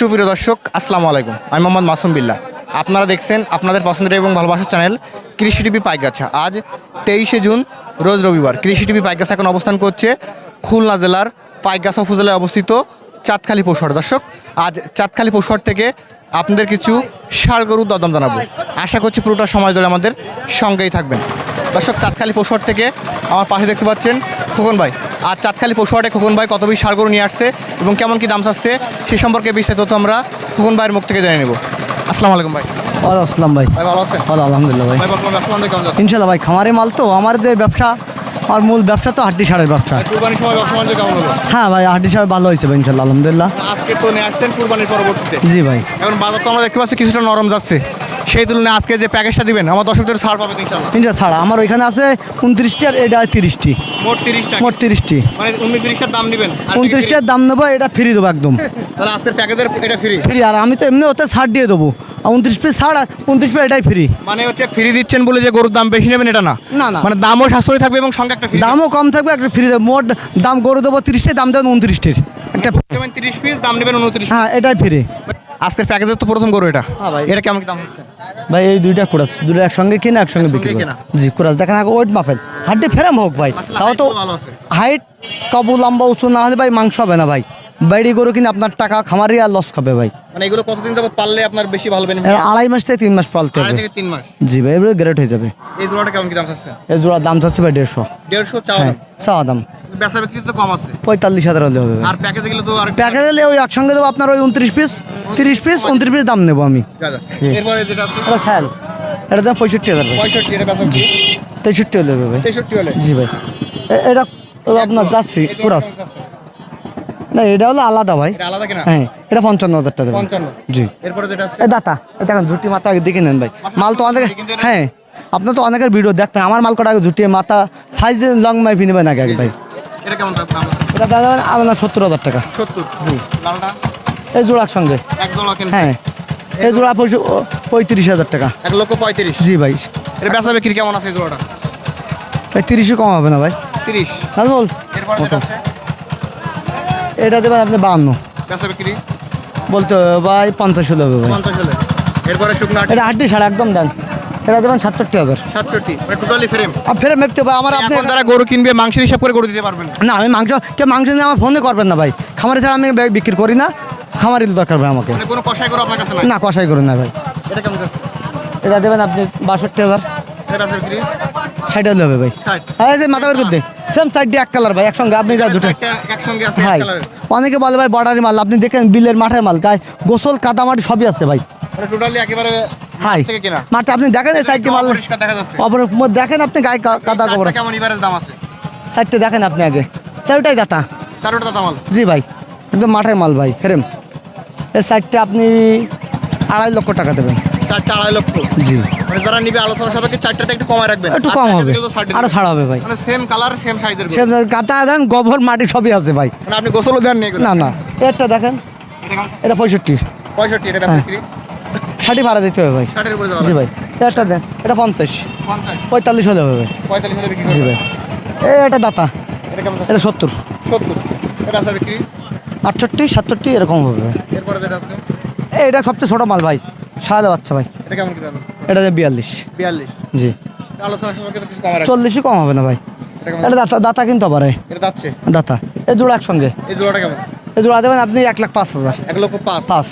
সুপ্রিয় দর্শক, আসসালামু আলাইকুম। আমি মোহাম্মদ মাসুম বিল্লাহ। আপনারা দেখছেন আপনাদের পছন্দের এবং ভালোবাসার চ্যানেল কৃষি টিভি পাইকগাছা আজ তেইশে জুন, রোজ রবিবার। কৃষি টিভি পাইকগাছা এখন অবস্থান করছে খুলনা জেলার পাইকগাছা উপজেলায় অবস্থিত চাঁদখালী পৌষহাট দর্শক, আজ চাঁদখালী পৌষহাট থেকে আপনাদের কিছু ষাড় গরু দদম জানাব। আশা করছি পুরোটা সময় ধরে আমাদের সঙ্গেই থাকবেন। দর্শক, চাঁদখালী পৌষহাট থেকে আমার পাশে দেখতে পাচ্ছেন খোকন ভাই। আর চাঁদখালি পৌষহাটে খোকন ভাই কত বেশি ষাড় গরু নিয়ে আসছে এবং কেমন কি দাম চাচ্ছে সে সম্পর্কে বিস্তারিত তথ্য আমরা খোকন ভাইয়ের মুখ থেকে জেনে নেব। আসসালামু আলাইকুম ভাই। আসসালাম ভাই। ভাই ভালো আছেন? ভালো আলহামদুলিল্লাহ ভাই। ইনশাল্লাহ ভাই খামারে মাল তো আমাদের ব্যবসা আর মূল ব্যবসা তো হাড্ডি সারের ব্যবসা। হ্যাঁ ভাই হাড্ডি সার ভালো হয়েছে ভাই ইনশাল্লাহ আলহামদুলিল্লাহ। আজকে তো নিয়ে আসছেন কুরবানির পরবর্তীতে। জি ভাই। এখন বাজার তো আমরা দেখতে পাচ্ছি কিছুটা নরম যাচ্ছে। সেই তুলনায় আজকে যে প্যাকেজটা দিবেন আমার দর্শকদের ছাড় পাবে ইনশাল্লাহ ইনশাল্লাহ ছাড়া আমার ওইখানে আছে উনত্রিশটি আর এটা তিরিশটি। মোট তিরিশ টাকা মোট তিরিশটি। মানে উনত্রিশটার দাম নেবেন উনত্রিশটার দাম নেব এটা ফ্রি দেবো একদম। তাহলে আজকের প্যাকেজের এটা ফ্রি ফ্রি আর আমি তো এমনি ওতে ছাড় দিয়ে দেবো। আর উনত্রিশ পিস ছাড় আর উনত্রিশ পিস এটাই ফ্রি মানে হচ্ছে ফ্রি দিচ্ছেন বলে যে গরুর দাম বেশি নেবেন এটা না? না, না। মানে দামও সাশ্রয়ী থাকবে এবং সঙ্গে একটা ফ্রি দামও কম থাকবে একটা ফ্রি দেবো। মোট দাম গরু দেবো তিরিশটি দাম দেবেন উনত্রিশটির। একটা তিরিশ পিস দাম নেবেন উনত্রিশ হ্যাঁ এটাই ফ্রি আজকের প্যাকেজের তো প্রথম গরু এটা। হ্যাঁ এটা কেমন দাম হচ্ছে? ভাই এই দুইটা কুরাস দুটো একসঙ্গে কিনে একসঙ্গে বিক্রি জি কুরাস দেখেন আগে ওয়েট মাপেন হাড্ডি ফেরাম হোক ভাই তাও তো। হাইট কাবু লম্বা উঁচু না হলে ভাই মাংস হবে না ভাই। বাইরে গরু কিনে আপনার টাকা খামারি আর লস খাবে ভাই। মানে এগুলো কতদিন যাবত পারলে আপনার বেশি ভালো বেনিফিট আড়াই মাস থেকে তিন মাস পালতে আড়াই হবে। থেকে তিন মাস? জি ভাই এবারে গ্রেট হয়ে যাবে। এই জোড়াটা কেমন কি দাম চাচ্ছে? এই জোড়ার দাম চাচ্ছে ভাই দেড়শো। দেড়শো চাওয়া হ্যাঁ দাম? চাওয়া দাম। বেচা বিক্রি তো কম আছে। পঁয়তাল্লিশ হাজার হলে হবে আর প্যাকেজে গেলে তো আর প্যাকেজ হলে ওই একসঙ্গে দেবো আপনার ওই উনত্রিশ পিস তিরিশ পিস উনত্রিশ পিস দাম নেব আমি। এরপরে যেটা আছে? স্যার এটা দাম পঁয়ষট্টি হাজার ভাই। পঁয়ষট্টি এটা বেচা বিক্রি? তেষট্টি হলে হবে ভাই। তেষট্টি হলে? জি ভাই। এটা আপনার যাচ্ছি কুরাস না এটা হলো আলাদা ভাই। আলাদা কিনা? হ্যাঁ এটা পঞ্চান্ন হাজার টাকা পঞ্চান্ন। জি। এরপরে যেটা এ দাতা এ দেখেন ঝুটি মাথা আগে দেখে নেন ভাই। মাল তো অনেকে এটা- হ্যাঁ আপনার তো অনেকের ভিডিও দেখবেন আমার মাল কটা আগে ঝুটিয়ে মাথা সাইজে লং মাইফি নেবেন আগে আগে ভাই। এটা কেমন এটা দাদা আপনার সত্তর হাজার টাকা। সত্তর। জি। লালটা এই জোড়ার সঙ্গে। এক জোড়া হ্যাঁ। এই জোড়া পঁয়ত্রিশ হাজার টাকা। এক লক্ষ পঁয়ত্রিশ। জি ভাই। এটা বেচা বিক্রি কেমন আছে এই জোড়াটা? তিরিশে কম হবে না ভাই। তিরিশ। বল এরপরে এটা দেবেন আপনি বাহান্ন। বেচা বিক্রি? বলতে হবে ভাই পঞ্চাশ হলে হবে ভাই। পঞ্চাশ হলে। এরপরে শুকনো আট এটা হাড্ডি ছাড়া একদম দেন এটা দেবেন সাতষট্টি হাজার। সাতষট্টি। মানে টোটালি ফ্রেম আর মেপতে ভাই আমার আপনি এখন যারা গরু কিনবে মাংসের হিসাব করে গরু দিতে পারবেন। না আমি মাংস কেউ মাংস নিয়ে আমার ফোনে করবেন না ভাই। খামারে ছাড়া আমি বে- বিক্রি করি না। খামারি দরকার ভাই আমাকে। মানে কোনো কষাই গরু আপনার কাছে নাই? না কষাই করুন না ভাই। এটা কেমন যাচ্ছে? এটা দেবেন আপনি বাষট্টি হাজার। এটা বেচা বিক্রি? ষাট হলে হবে ভাই। ষাট। হ্যাঁ এই যে মাথা বের করতে সেম সাইড এক কালার ভাই একসঙ্গে আপনি যা দুটো। একসঙ্গে আছে ভাই অনেকে বলে ভাই বর্ডারি মাল আপনি দেখেন বিলের মাঠের মাল গায়ে গোসল কাদামাটি সবই আছে ভাই। মানে টোটালি একেবারে হাই মাঠ থেকে কেনা। মাঠে আপনি দেখেন এই সাইডটি মাল পরিষ্কার দেখা যাচ্ছে। অপর দেখেন আপনি গায়ে কাদা কবর কেমন ইবারের দাম আছে? সাইডটা দেখেন আপনি আগে। চারটাই দাতা। চারোটা দাম হলো জি ভাই একদম মাঠের মাল ভাই ফেরেম এই সাইডটা আপনি আড়াই লক্ষ টাকা দেবেন। চারটা আড়াই লক্ষ। জি। মানে যারা নিবে আলোচনা সবাইকে চারটাতে একটু কমায় রাখবেন। একটু কম হবে। আরও ছাড় হবে ভাই। মানে সেম কালার সেম সাইজের সে কাতা দেন গোবর মাটি সবই আছে ভাই। মানে আপনি গোসলও দেন না না একটা দেখেন এটা পঁয়ষট্টি। পঁয়ষট্টি এটা হ্যাঁ। বিক্রি? ষাটি ভাড়া দিতে হবে ভাই। ষাটের উপরে জি ভাই। একটা দেন এটা পঞ্চাশ। পঁয়তাল্লিশ হলে হবে ভাই। পঁয়তাল্লিশ হলে বিক্রি জি ভাই। এ এটা দাতা। এটা সত্তর। সত্তর। এটা বেচা বিক্রি? আটষট্টি সাতষট্টি এরকম হবে ভাই। এরপরে যেটা আছে? এ, এটা সবচেয়ে ছোটো মাল ভাই। সাদা বাচ্চা ভাই। এটা কেমন কি এটা বিয়াল্লিশ। বিয়াল্লিশ। জি। আলোচনা সবাইকে কিছু কমায় চল্লিশই কম হবে না ভাই। এটা দাতা দাতা কিন্তু আবার এটা দাতা। এই জোড়া একসঙ্গে। এই জোড়াটা কেমন? এই জোড়া দেবেন আপনি এক লাখ পাঁচ হাজার। এক লক্ষ পাঁচ। পাঁচ।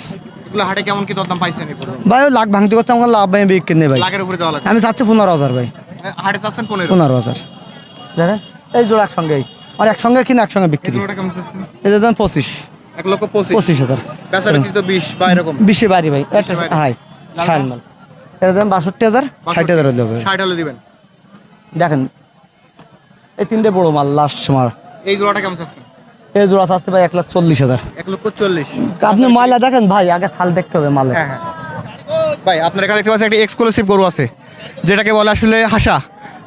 হাটে কেমন কি দরদাম পাইছেন ভাই লাখ ভাঙতে করতে আমার লাভ ভাই বিক্রি নেই ভাই। লাখের উপরে দেওয়া লাগবে। আমি চাচ্ছি পনেরো হাজার ভাই। হাটে চাচ্ছেন পনেরো? পনেরো হাজার। জানেন? এই জোড়া একসঙ্গেই আর একসঙ্গে কিনা একসঙ্গে বিক্রি। পঁচিশ। এক লক্ষ পঁচিশ। পঁচিশ হাজার। বিশ বা এরকম। বিশে বাড়ি ভাই। হাই মাল। এটা দাম বাষট্টি হাজার ষাট হাজার হলে হবে। ষাট হলে দিবেন। দেখেন এই তিনটে বড় মাল লাস্ট মাল। এই জোড়াটা কেমন আছে এই জোড়া আছে ভাই এক লাখ চল্লিশ হাজার। এক লক্ষ চল্লিশ। আপনি মালা দেখেন ভাই আগে ছাল দেখতে হবে মালে হ্যাঁ হ্যাঁ। ভাই আপনার এখানে দেখতে পাচ্ছেন একটা এক্সক্লুসিভ গরু আছে যেটাকে বলে আসলে হাসা।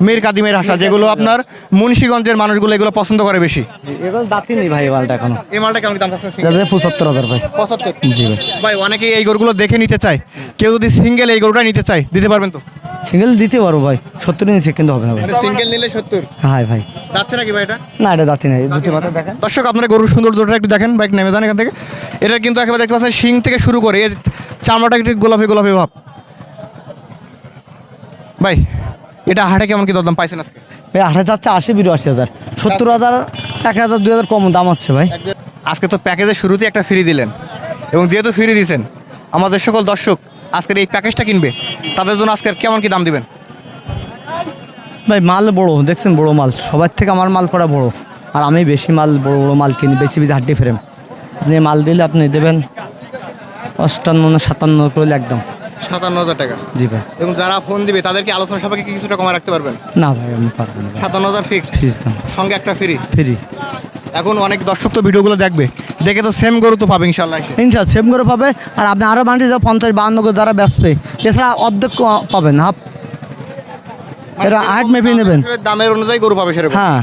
মীর কাদিমের হাসা যেগুলো আপনার মুন্সিগঞ্জের মানুষগুলো এগুলো পছন্দ করে বেশি। এগুলো দাঁতি নেই ভাই এই মালটা এখনও। এই মালটা কেমন দাম চাচ্ছেন? এটা পঁচাত্তর হাজার ভাই। পঁচাত্তর? জি ভাই। ভাই অনেকেই এই গরুগুলো দেখে নিতে চায়। কেউ যদি সিঙ্গেল এই গরুটা নিতে চায় দিতে পারবেন তো? সিঙ্গেল দিতে পারব ভাই। সত্তর নিচে কিন্তু হবে না ভাই। সিঙ্গেল নিলে সত্তর? হ্যাঁ ভাই। নাকি ভাই এটা? না এটা দাঁতি নাই। দুটি মাথা দেখেন। দর্শক আপনারা গরুর সৌন্দর্যটা একটু দেখেন। বাইক নেমে যান এখান থেকে। এটা কিন্তু একেবারে দেখতে পাচ্ছেন শিং থেকে শুরু করে চামড়াটা একটু গোলাপি গোলাপি ভাব। ভাই এটা হাটে কেমন কি দরদাম পাইছেন আজকে? ভাই আট হাজার আশি বিরাশি হাজার। সত্তর হাজার এক হাজার দুই হাজার কম দাম হচ্ছে ভাই। আজকে তো প্যাকেজের শুরুতেই একটা ফ্রি দিলেন। এবং যেহেতু ফ্রি দিয়েছেন আমাদের সকল দর্শক আজকের এই প্যাকেজটা কিনবে তাদের জন্য আজকের কেমন কি দাম দিবেন? ভাই মাল বড় দেখছেন বড় মাল। সবার থেকে আমার মাল করা বড়। আর আমি বেশি মাল বড় বড় মাল কিনি বেশি বেশি হাড্ডি ফ্রেম। আপনি মাল দিলে আপনি দেবেন অষ্টান্ন সাতান্ন করলে একদম। সাতান্ন হাজার টাকা। জি ভাই। এবং যারা ফোন দিবে তাদেরকে আলোচনা সবাইকে কিছুটা কমে রাখতে পারবেন? না ভাই আমি পারব না সাতান্ন হাজার ফিক্স ফিস দাম। সঙ্গে একটা ফ্রি ফ্রি এখন অনেক দর্শক তো ভিডিওগুলো দেখবে। দেখে তো সেম গরু তো পাবে ইনশাল্লাহ ইনশাল সেম করে পাবে। আর আপনি আরও বান্ডি যাও পঞ্চাশ বাহান্ন করে যারা বেচবে। এছাড়া অর্ধেক পাবেন হাফ। এরা আট মেপে নেবেন। দামের অনুযায়ী গরু পাবে সেরকম। হ্যাঁ।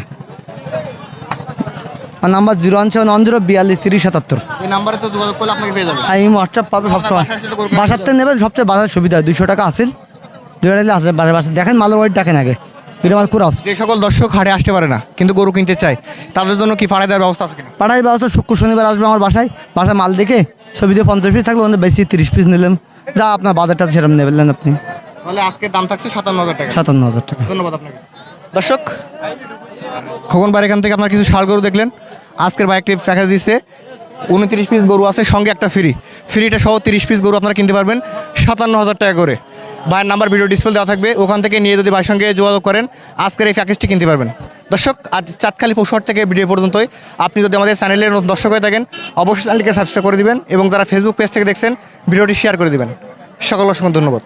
আর number zero one seven one zero বিয়াল্লিশ তিরিশ সাতাত্তর। এই নাম্বারে তো যোগাযোগ করলে আপনাকে পেয়ে যাবে আর হোয়াটসঅ্যাপ পাবে সবসময়। বাসাতে নেবেন সবচেয়ে বাজার সুবিধা দুশো টাকা আসিল। দুই টাকা আসবে বাসায় বাসায়। দেখেন মালের ওয়েট দেখেন আগে। দুটো মাল কুরাস। যে সকল দর্শক হাটে আসতে পারে না কিন্তু গরু কিনতে চায় তাদের জন্য কি ফাড়াই দেওয়ার ব্যবস্থা আছে কিনা? পাড়ায় ব্যবস্থা শুক্র শনিবার আসবে আমার বাসায়। বাসায় মাল দেখে ছবি দিয়ে পঞ্চাশ পিস থাকলে ওদের বেশি তিরিশ পিস নিলাম। যা আপনার বাজারটা সেরকম নেবেন আপনি। তাহলে আজকের দাম থাকছে সাতান্ন হাজার টাকা। সাতান্ন হাজার টাকা। ধন্যবাদ আপনাকে। দর্শক খোকনবার এখান থেকে আপনার কিছু ষাড় গরু দেখলেন। আজকের বাইকটি প্যাকেজ দিচ্ছে উনত্রিশ পিস গরু আছে, সঙ্গে একটা ফ্রি ফ্রিটা সহ তিরিশ পিস গরু আপনারা কিনতে পারবেন, সাতান্ন হাজার টাকা করে। ভাইয়ের নাম্বার ভিডিও ডিসপ্লে দেওয়া থাকবে, ওখান থেকে নিয়ে যদি ভাইয়ের সঙ্গে যোগাযোগ করেন, আজকের এই প্যাকেজটি কিনতে পারবেন। দর্শক, আজ চাঁদখালি পশুহাট থেকে ভিডিও পর্যন্তই। আপনি যদি আমাদের চ্যানেলের দর্শক হয়ে থাকেন, অবশ্যই চ্যানেলটিকে সাবস্ক্রাইব করে দিবেন এবং যারা ফেসবুক পেজ থেকে দেখছেন ভিডিওটি শেয়ার করে দিবেন। সকল অসংখ্য ধন্যবাদ।